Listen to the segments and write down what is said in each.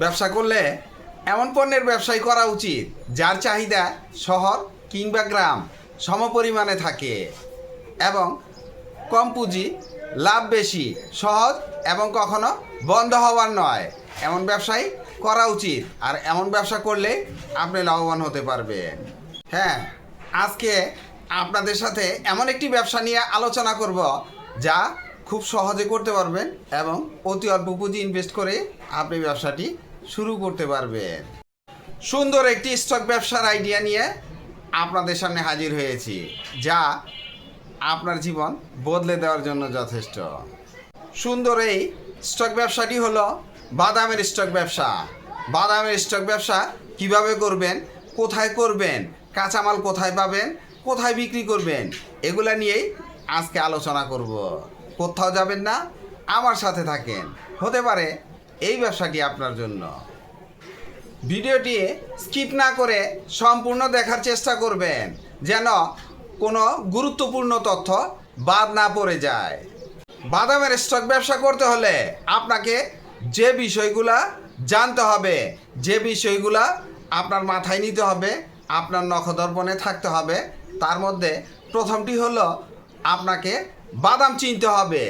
ব্যবসা করলে এমন পণ্যের ব্যবসাই করা উচিত, যার চাহিদা শহর কিংবা গ্রাম সমপরিমাণে থাকে এবং কম পুঁজি, লাভ বেশি, সহজ এবং কখনো বন্ধ হওয়ার নয়। এমন ব্যবসাই করা উচিত আর এমন ব্যবসা করলে আপনি লাভবান হতে পারবেন। হ্যাঁ আজকে আপনাদের সাথে এমন একটি ব্যবসা নিয়ে আলোচনা করব যা খুব সহজে করতে পারবেন এবং অতি অল্প পুঁজি ইনভেস্ট করে আপনি ব্যবসাটি শুরু করতে পারবেন। সুন্দর একটি স্টক ব্যবসার আইডিয়া নিয়ে আপনাদের সামনে হাজির হয়েছি, যা আপনার জীবন বদলে দেওয়ার জন্য যথেষ্ট। সুন্দর এই স্টক ব্যবসাটি হলো বাদামের স্টক ব্যবসা। বাদামের স্টক ব্যবসা কীভাবে করবেন, কোথায় করবেন, কাঁচামাল কোথায় পাবেন, কোথায় বিক্রি করবেন, এগুলা নিয়েই আজকে আলোচনা করব। কোথাও যাবেন না, আমার সাথে থাকেন। হতে পারে এই ব্যবসাটি আপনার জন্য। ভিডিওটি স্কিপ না করে সম্পূর্ণ দেখার চেষ্টা করবেন, যেন কোনো গুরুত্বপূর্ণ তথ্য বাদ না পড়ে যায়। বাদামের স্টক ব্যবসা করতে হলে আপনাকে যে বিষয়গুলা জানতে হবে, যে বিষয়গুলা আপনার মাথায় নিতে হবে, আপনার নখদর্পণে থাকতে হবে, তার মধ্যে প্রথমটি হলো আপনাকে বাদাম চিনতে হবে।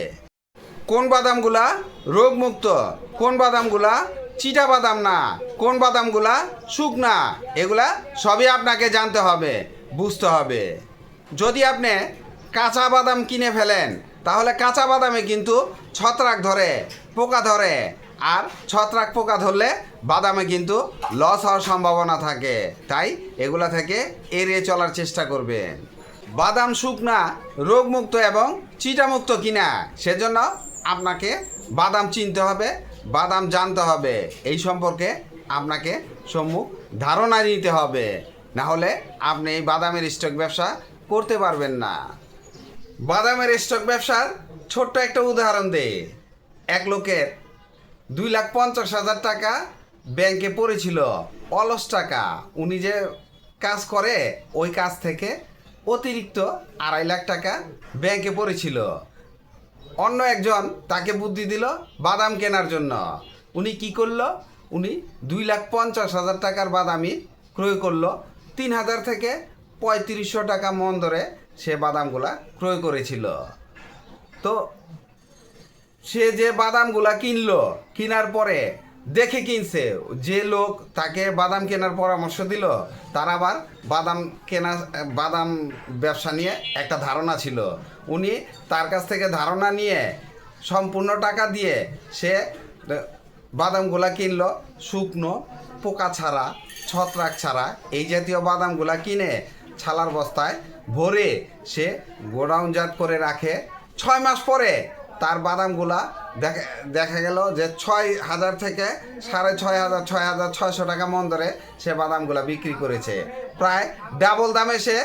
কোন বাদামগুলা রোগমুক্ত, কোন বাদামগুলা চিটা বাদাম না, কোন বাদামগুলা শুকনা, এগুলা সবই আপনাকে জানতে হবে, বুঝতে হবে। যদি আপনি কাঁচা বাদাম কিনে ফেলেন, তাহলে কাঁচা বাদামে কিন্তু ছত্রাক ধরে, পোকা ধরে, আর ছত্রাক পোকা ধরলে বাদামে কিন্তু লস হওয়ার সম্ভাবনা থাকে। তাই এগুলা থেকে এড়িয়ে চলার চেষ্টা করবেন। বাদাম শুকনা, রোগমুক্ত এবং চিটামুক্ত কিনা, সেজন্য আপনাকে বাদাম চিনতে হবে, বাদাম জানতে হবে। এই সম্পর্কে আপনাকে সম্মুখ ধারণা নিতে হবে। না হলে আপনি এই বাদামের স্টক ব্যবসা করতে পারবেন না। বাদামের স্টক ব্যবসার ছোট্ট একটা উদাহরণ দে। এক লোকের দুই লাখ পঞ্চাশ হাজার টাকা ব্যাংকে পড়েছিল, অলস টাকা। উনি যে কাজ করে, ওই কাজ থেকে অতিরিক্ত আড়াই লাখ টাকা ব্যাংকে পড়েছিল। অন্য একজন তাকে বুদ্ধি দিল বাদাম কেনার জন্য। উনি কি করল? উনি দুই লাখ পঞ্চাশ হাজার টাকার বাদামই ক্রয় করল। তিন হাজার থেকে পঁয়ত্রিশশো টাকা মন ধরে সে বাদামগুলা ক্রয় করেছিল। তো সে যে বাদামগুলা কিনলো, কেনার পরে দেখে কিনছে। যে লোক তাকে বাদাম কেনার পরামর্শ দিল, তার আবার বাদাম কেনা, বাদাম ব্যবসা নিয়ে একটা ধারণা ছিল। উনি তার কাছ থেকে ধারণা নিয়ে সম্পূর্ণ টাকা দিয়ে সে বাদামগুলা কিনলো। শুকনো, পোকা ছাড়া, ছত্রাক ছাড়া এই জাতীয় বাদামগুলা কিনে ছালার বস্তায় ভরে সে গোডাউনজাত করে রাখে। ছয় মাস পরে তার বাদামগুলা দেখা দেখা গেল যে ছয় হাজার থেকে সাড়ে ছয় হাজার ছয় হাজার ছয়শো টাকা মন ধরে সে বাদামগুলা বিক্রি করেছে। প্রায় ডাবল দামে সে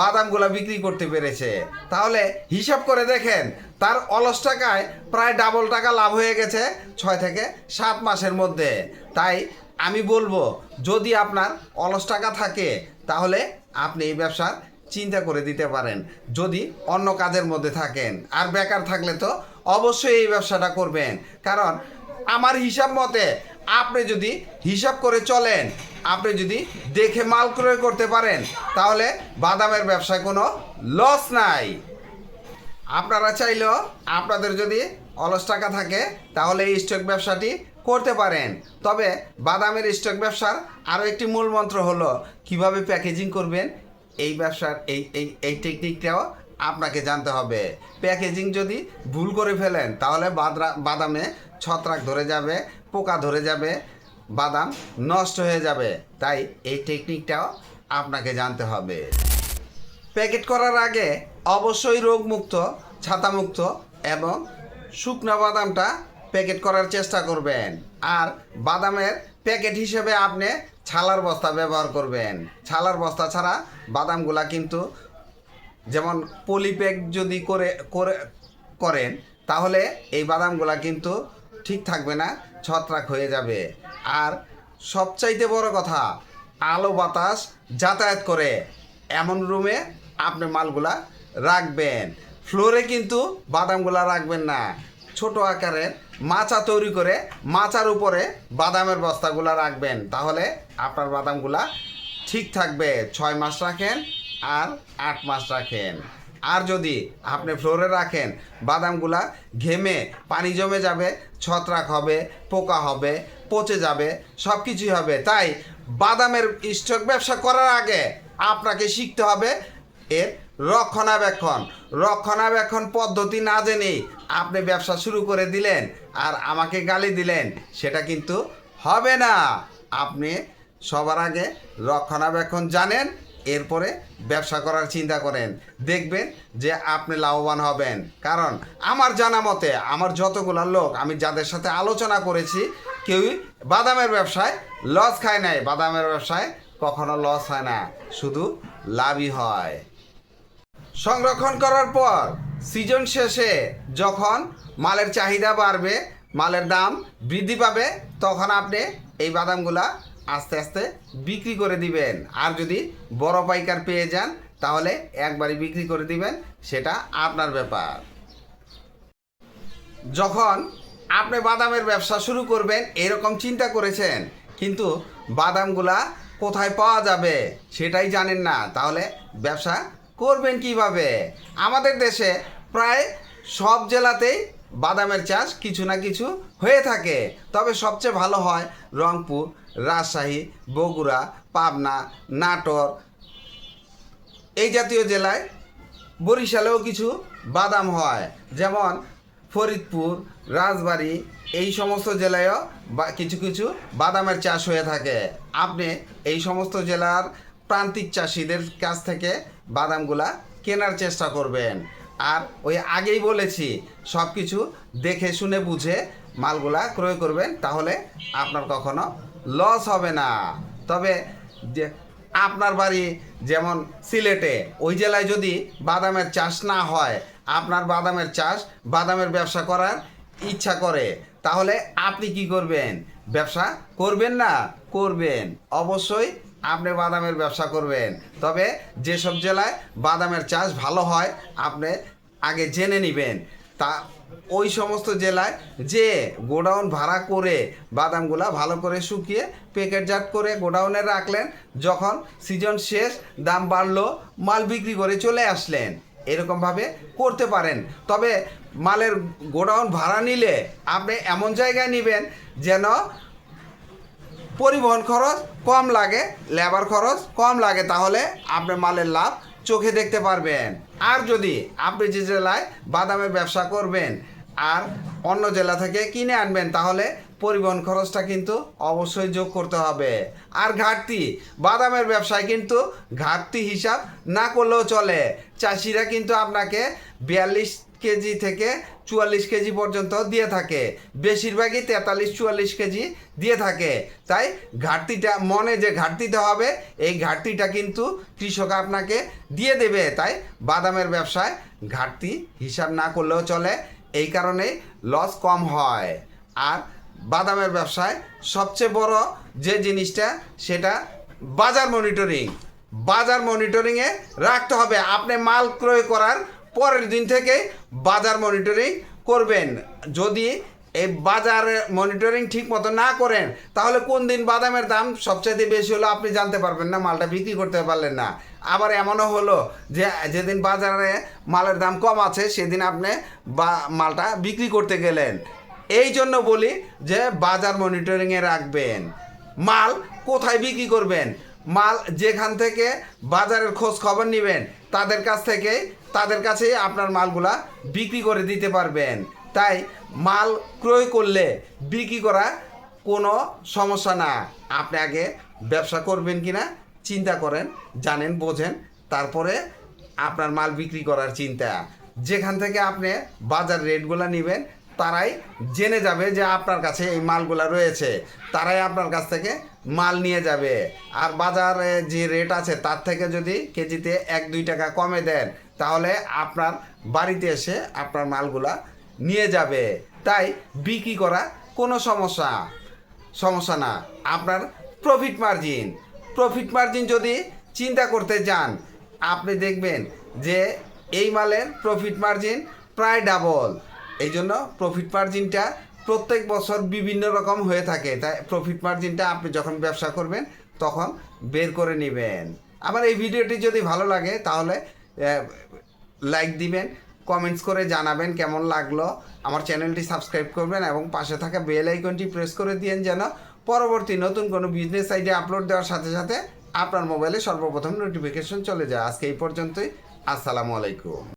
বাদামগুলা বিক্রি করতে পেরেছে। তাহলে হিসাব করে দেখেন, তার অলস টাকায় প্রায় ডাবল টাকা লাভ হয়ে গেছে ছয় থেকে সাত মাসের মধ্যে। তাই আমি বলব, যদি আপনার অলস টাকা থাকে, তাহলে আপনি এই ব্যবসার চিন্তা করে দিতে পারেন। যদি অন্য কাজের মধ্যে থাকেন, আর বেকার থাকলে তো অবশ্যই এই ব্যবসাটা করবেন। কারণ আমার হিসাব মতে আপনি যদি হিসাব করে চলেন, আপনি যদি দেখে মাল ক্রয় করতে পারেন, তাহলে বাদামের ব্যবসায় কোনো লস নাই। আপনারা চাইলেও আপনাদের যদি অলস টাকা থাকে, তাহলে এই স্টক ব্যবসাটি করতে পারেন। তবে বাদামের স্টক ব্যবসার আরও একটি মূল মন্ত্র হলো, কীভাবে প্যাকেজিং করবেন, এই ব্যবসার, এই এই এই টেকনিকটাও আপনাকে জানতে হবে। প্যাকেজিং যদি ভুল করে ফেলেন, তাহলে বাদরা বাদামে ছত্রাক ধরে যাবে, পোকা ধরে যাবে, বাদাম নষ্ট হয়ে যাবে। তাই এই টেকনিকটাও আপনাকে জানতে হবে। প্যাকেট করার আগে অবশ্যই রোগমুক্ত, ছাতামুক্ত এবং শুকনা বাদামটা প্যাকেট করার চেষ্টা করবেন। আর বাদামের প্যাকেট হিসেবে আপনি ছালার বস্তা ব্যবহার করবেন। ছালার বস্তা ছাড়া বাদামগুলা কিন্তু যেমন পলিপ্যাক যদি করে করে, করেন, তাহলে এই বাদামগুলা কিন্তু ঠিক থাকবে না, ছত্রাক হয়ে যাবে। আর সবচাইতে বড় কথা, আলো বাতাস যাতায়াত করে। এমন রুমে আপনি মালগুলা রাখবেন। ফ্লোরে কিন্তু বাদামগুলা রাখবেন না। ছোট আকারের মাচা তৈরি করে মাচার উপরে বাদামের বস্তাগুলা রাখবেন। তাহলে আপনার বাদামগুলা ঠিক থাকবে। ছয় মাস রাখেন আর আট মাস রাখেন। আর যদি আপনি ফ্লোরে রাখেন, বাদামগুলা ঘেমে পানি জমে যাবে, ছত্রাক হবে, পোকা হবে, পচে যাবে সব কিছুই হবে। তাই বাদামের স্টক ব্যবসা করার আগে আপনাকে শিখতে হবে এর রক্ষণাবেক্ষণ। রক্ষণাবেক্ষণ পদ্ধতি না জেনেই আপনি ব্যবসা শুরু করে দিলেন আর আমাকে গালি দিলেন, সেটা কিন্তু হবে না। আপনি সবার আগে রক্ষণাবেক্ষণ জানেন এরপরে ব্যবসা করার চিন্তা করেন। দেখবেন যে আপনি লাভবান হবেন। কারণ আমার জানা মতে আমার যতগুলো লোক আমি যাদের সাথে আলোচনা করেছি, কেউই বাদামের ব্যবসায় লস খায় নাই। বাদামের ব্যবসায় কখনো লস হয় না, শুধু লাভই হয়। সংরক্ষণ করার পর সিজন শেষে যখন মালের চাহিদা বাড়বে, মালের দাম বৃদ্ধি পাবে, তখন আপনি এই বাদামগুলা আস্তে আস্তে বিক্রি করে দিবেন। আর যদি বড় পাইকার পেয়ে যান, তাহলে একবারই বিক্রি করে দিবেন, সেটা আপনার ব্যাপার। যখন আপনি বাদামের ব্যবসা শুরু করবেন, এরকম চিন্তা করেছেন, কিন্তু বাদামগুলা কোথায় পাওয়া যাবে সেটাই জানেন না, তাহলে ব্যবসা করবেন কীভাবে? আমাদের দেশে প্রায় সব জেলাতেই বাদামের চাষ কিছু না কিছু হয়ে থাকে। তবে সবচেয়ে ভালো হয় রংপুর, রাজশাহী, বগুড়া, পাবনা, নাটোর। এই জাতীয় জেলায় বরিশালেও কিছু বাদাম হয়। যেমন ফরিদপুর, রাজবাড়ী, এই সমস্ত জেলায়ও বা কিছু কিছু বাদামের চাষ হয়ে থাকে। আপনি এই সমস্ত জেলার প্রান্তিক চাষিদের কাছ থেকে বাদামগুলা কেনার চেষ্টা করবেন। আর ওই আগেই বলেছি সব কিছু দেখে শুনে বুঝে মালগুলা ক্রয় করবেন, তাহলে আপনার কখনো লস হবে না। তবে যে আপনার বাড়ি যেমন সিলেটে, ওই জেলায় যদি বাদামের চাষ না হয়, আপনার বাদামের চাষ, বাদামের ব্যবসা করার ইচ্ছা করে, তাহলে আপনি কি করবেন? ব্যবসা করবেন না? করবেন। অবশ্যই আপনি বাদামের ব্যবসা করবেন। তবে যেসব জেলায় বাদামের চাষ ভালো হয়, আপনি আগে জেনে নেবেন। তা, ওই সমস্ত জেলায় যে গোডাউন ভাড়া করে বাদামগুলা ভালো করে শুকিয়ে প্যাকেটজাত করে গোডাউনে রাখলেন, যখন সিজন শেষ দাম বাড়লো, মাল বিক্রি করে চলে আসলেন। এরকমভাবে করতে পারেন। তবে মালের গোডাউন ভাড়া নিলে আপনি এমন জায়গায় নেবেন যেন পরিবহন খরচ কম লাগে লেবার খরচ কম লাগে, তাহলে আপনার মালের লাভ চোখে দেখতে পারবেন। আর যদি আপনি যে জেলায় বাদামের ব্যবসা করবেন আর অন্য জেলা থেকে কিনে আনবেন, তাহলে পরিবহন খরচটা কিন্তু অবশ্যই যোগ করতে হবে। আর ঘাটতি, বাদামের ব্যবসায় কিন্তু ঘাটতি হিসাব না করলেও চলে। চাষিরা কিন্তু আপনাকে বিয়াল্লিশ কেজি থেকে চুয়াল্লিশ কেজি পর্যন্ত দিয়ে থাকে। বেশিরভাগই তেতাল্লিশ, চুয়াল্লিশ কেজি দিয়ে থাকে। তাই ঘাটতিটা, মনে যে ঘাটতিটা হবে, এই ঘাটতিটা কিন্তু কৃষক আপনাকে দিয়ে দেবে। তাই বাদামের ব্যবসায় ঘাটতি হিসাব না করলেও চলে। এই কারণেই লস কম হয়। আর বাদামের ব্যবসায় সবচেয়ে বড় যে জিনিসটা, সেটা বাজার মনিটরিং বাজার মনিটরিংয়ে রাখতে হবে। আপনি মাল ক্রয় করার পরের দিন থেকে বাজার মনিটরিং করবেন। যদি এই বাজার মনিটরিং ঠিক মতো না করেন, তাহলে কোন দিন বাদামের দাম সবচাইতে বেশি হলো আপনি জানতে পারবেন না, মালটা বিক্রি করতে পারলেন না। আবার এমনও হলো যে, যেদিন বাজারে মালের দাম কম আছে, সেদিন আপনি বা, মালটা বিক্রি করতে গেলেন। এই জন্য বলি যে, বাজার মনিটরিংয়ে রাখবেন। মাল কোথায় বিক্রি করবেন? মাল যেখান থেকে বাজারের খোঁজ খবর নেবেন, তাদের কাছ থেকে, তাদের কাছেই আপনার মালগুলা বিক্রি করে দিতে পারবেন। তাই মাল ক্রয় করলে বিক্রি করা কোনো সমস্যা না। আপনি আগে ব্যবসা করবেন কি না চিন্তা করেন, জানেন, বোঝেন, তারপরে আপনার মাল বিক্রি করার চিন্তা। যেখান থেকে আপনি বাজার রেটগুলো নেবেন তারাই জেনে যাবে যে আপনার কাছে এই মালগুলা রয়েছে। তারাই আপনার কাছ থেকে মাল নিয়ে যাবে। আর বাজারে যে রেট আছে, তার থেকে যদি কেজিতে এক, দুই টাকা কমে দেন, তাহলে আপনার বাড়িতে এসে আপনার মালগুলা নিয়ে যাবে। তাই বিক্রি করা কোনো সমস্যা সমস্যা না। আপনার প্রফিট মার্জিন প্রফিট মার্জিন যদি চিন্তা করতে যান আপনি দেখবেন যে এই মালের প্রফিট মার্জিন প্রায় ডাবল এই জন্য প্রফিট মার্জিনটা প্রত্যেক বছর বিভিন্ন রকম হয়ে থাকে। তাই প্রফিট মার্জিনটা আপনি যখন ব্যবসা করবেন, তখন বের করে নেবেন। আমার এই ভিডিওটি যদি ভালো লাগে, তাহলে লাইক দিবেন কমেন্টস করে জানাবেন কেমন লাগল। আমার চ্যানেলটি সাবস্ক্রাইব করবেন এবং পাশে থাকা বেল আইকনটি প্রেস করে দিয়েন যেন পরবর্তী নতুন কোনো বিজনেস আইডি আপলোড দেওয়ার সাথে সাথে আপনার মোবাইলে সর্বপ্রথম নোটিফিকেশন চলে যায়। আজকে এই পর্যন্তই। আসসালামু আলাইকুম।